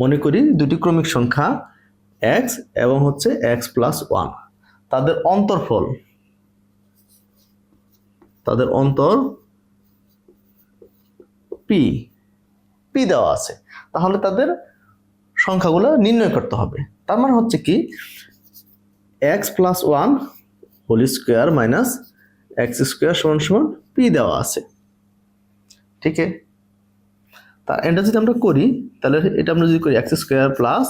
মনে করি দুটি ক্রমিক সংখ্যা এক্স এবং হচ্ছে এক্স প্লাস ওয়ান তাদের অন্তরফল, তাদের অন্তর পি পি দেওয়া আছে। তাহলে তাদের সংখ্যাগুলো নির্ণয় করতে হবে। তার মানে হচ্ছে কি x plus one whole square minus x square সমান সমান পি দেওয়া আছে। ঠিক আছে তা এটা যদি আমরা করি, তাহলে এটা আমরা যদি করি x square plus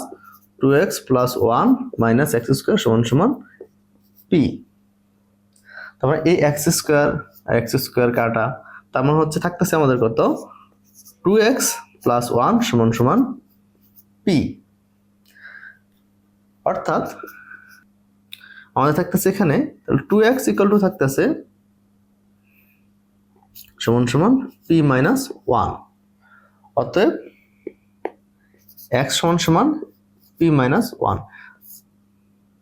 two x plus one minus x square সমান সমান পি তারপরে এই এক্স স্কোয়ার আর এক্স স্কোয়ার কাটা, তার মানে হচ্ছে থাকতেছে আমাদের কত? টু এক্স প্লাস ওয়ান সমান সমান পি অর্থাৎ আমাদের থাকতেছে এখানে টু এক্স ইকাল টু থাকতেছে সমান সমান পি মাইনাস ওয়ান অতএব এক্স সমান সমান p minus one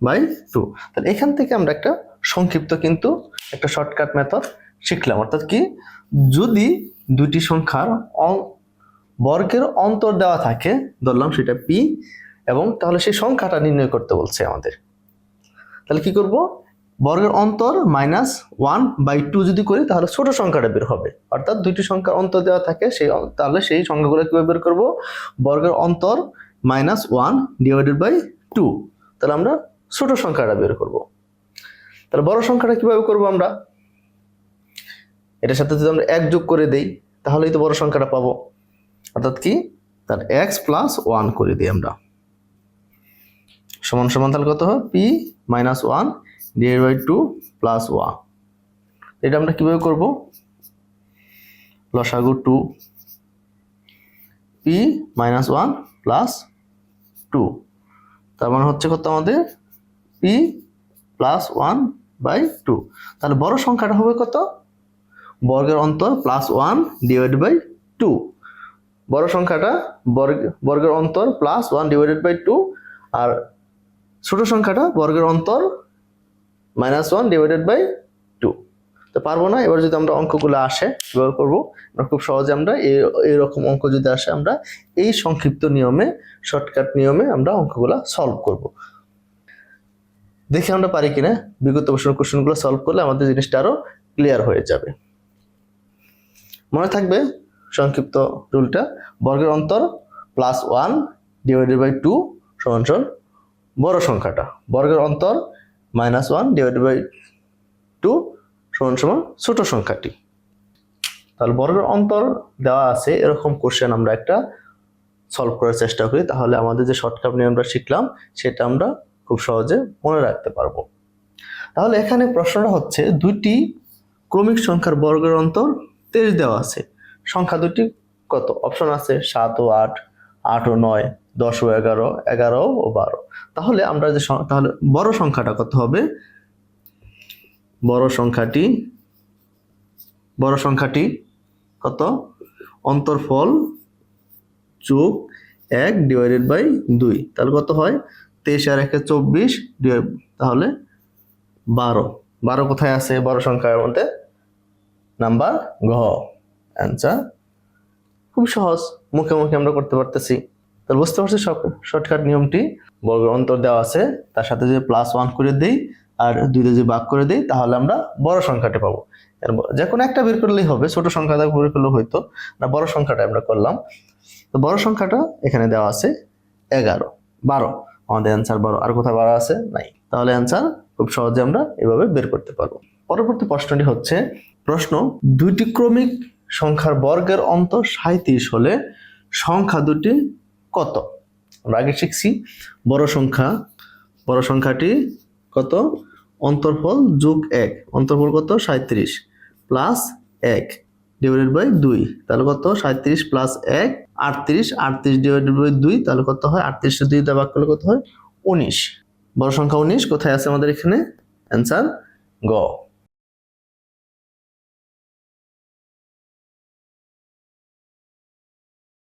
by two তাহলে এখান থেকে আমরা একটা সংক্ষিপ্ত কিন্তু একটা শর্টকাট মেথড শিখলাম। অর্থাৎ কি? যদি দুটি সংখ্যার বর্গের অন্তর দেওয়া থাকে, ধরলাম সেটা পি এবং তাহলে সেই সংখ্যাটা নির্ণয় করতে বলছে আমাদের। তাহলে কি করব? বর্গের অন্তর মাইনাস ওয়ান বাই টু যদি করি, তাহলে ছোট সংখ্যাটা বের হবে। অর্থাৎ দুইটি সংখ্যার অন্তর দেওয়া থাকে, সেই তাহলে সেই সংখ্যাগুলো কীভাবে বের করব? বর্গের অন্তর minus one divided by two তাহলে আমরা ছোট সংখ্যাটা বের করব। তাহলে বড় সংখ্যাটা কীভাবে করব আমরা? এটার সাথে যদি আমরা এক যোগ করে দেই, তাহলেই তো বড় সংখ্যাটা পাবো। অর্থাৎ কি? তার এক্স প্লাস ওয়ান করে দিই আমরা। সমান সমান তাহলে কত হয়? P minus one divide by two plus one এটা আমরা কীভাবে করব? লসাগু two p minus one plus two তার মানে হচ্ছে কত আমাদের? P plus one by two তাহলে বড় সংখ্যাটা হবে কত? বর্গের অন্তর plus one divide by two বড় সংখ্যাটা বর্গ, বর্গের অন্তর plus one divided by two আর ছোট সংখ্যাটা বর্গের অন্তর minus one divided by two তো পারব না, এবার যদি আমরা অঙ্কগুলো আসে কীভাবে করব খুব সহজে আমরা এই এইরকম অঙ্ক যদি আসে, আমরা এই সংক্ষিপ্ত নিয়মে শর্টকাট নিয়মে আমরা অঙ্কগুলো সলভ করব। দেখে আমরা পারি কিনা, বিগত বছরের কোশ্চেনগুলো সলভ করলে আমাদের জিনিসটা আরও ক্লিয়ার হয়ে যাবে। মনে থাকবে সংক্ষিপ্ত রুলটা, বর্গের অন্তর plus one divided by two সমান বড় সংখ্যাটা। বর্গের অন্তর minus one divide by two সমান সমান ছোট সংখ্যাটি। তাহলে বর্গের অন্তর দেওয়া আছে, এরকম কোশ্চেন আমরা একটা সলভ করার চেষ্টা করি। তাহলে আমাদের যে শর্টকাট নিয়ে আমরা শিখলাম, সেটা আমরা খুব সহজে মনে রাখতে পারব। তাহলে এখানে প্রশ্নটা হচ্ছে, দুইটি ক্রমিক সংখ্যার বর্গের অন্তর তেইশ দেওয়া আছে। সংখ্যা দুটি কত? অপশন আছে সাত ও আট আট ও নয়। দশ ও এগারো এগারো ও বারো। তাহলে আমরা যে তাহলে বড় সংখ্যাটা কত হবে? বড় সংখ্যাটি বড় সংখ্যাটি কত? অন্তরফল যোগ এক ডিভাইডেড বাই দুই। তাহলে কত হয়? তেইশ আর একে চব্বিশ তাহলে বারো। বারো কোথায় আছে? বড় সংখ্যার মধ্যে? নাম্বার ঘ। অ্যান্সার খুব সহজ। মুখে মুখে আমরা করতে পারতেছি। তাহলে বুঝতে পারছি শর্টকাট নিয়মটি, বর্গের অন্তর দেওয়া আছে, তার সাথে যদি প্লাস ওয়ান করে দেই আর দুইটা যদি ভাগ করে দেই, তাহলে আমরা বড় সংখ্যাটি পাবো। যে কোনো একটা বের করলেই হবে, ছোট সংখ্যাটা বের করলে হয়তো না, বড় সংখ্যাটা আমরা করলাম। তো বড় সংখ্যাটা এখানে দেওয়া আছে এগারো, বারো। আমাদের অ্যান্সার বারো। আর কোথাও বারো আছে? নাই। তাহলে অ্যান্সার খুব সহজে আমরা এভাবে বের করতে পারব। পরবর্তী প্রশ্নটি হচ্ছে, প্রশ্ন, দুইটি ক্রমিক সংখ্যার বর্গের অন্তর সাঁত্রিশ হলে সংখ্যা দুটি কত? আমরা আগে শিখছি, বড় সংখ্যা, বড় সংখ্যাটি কত? অন্তর্ফল যোগ এক, অন্তর্ফল কত? সাঁত্রিশ প্লাস এক ডিভাইডেড বাই দুই, তাহলে কত? সাঁত্রিশ প্লাস এক, আটত্রিশ আটত্রিশ ডিভাইডেড বাই দুই, তাহলে কত হয়? আটত্রিশ দুই দিয়ে ভাগ করলে কত হয়? উনিশ। বড় সংখ্যা উনিশ, কোথায় আছে আমাদের এখানে? অ্যান্সার গ।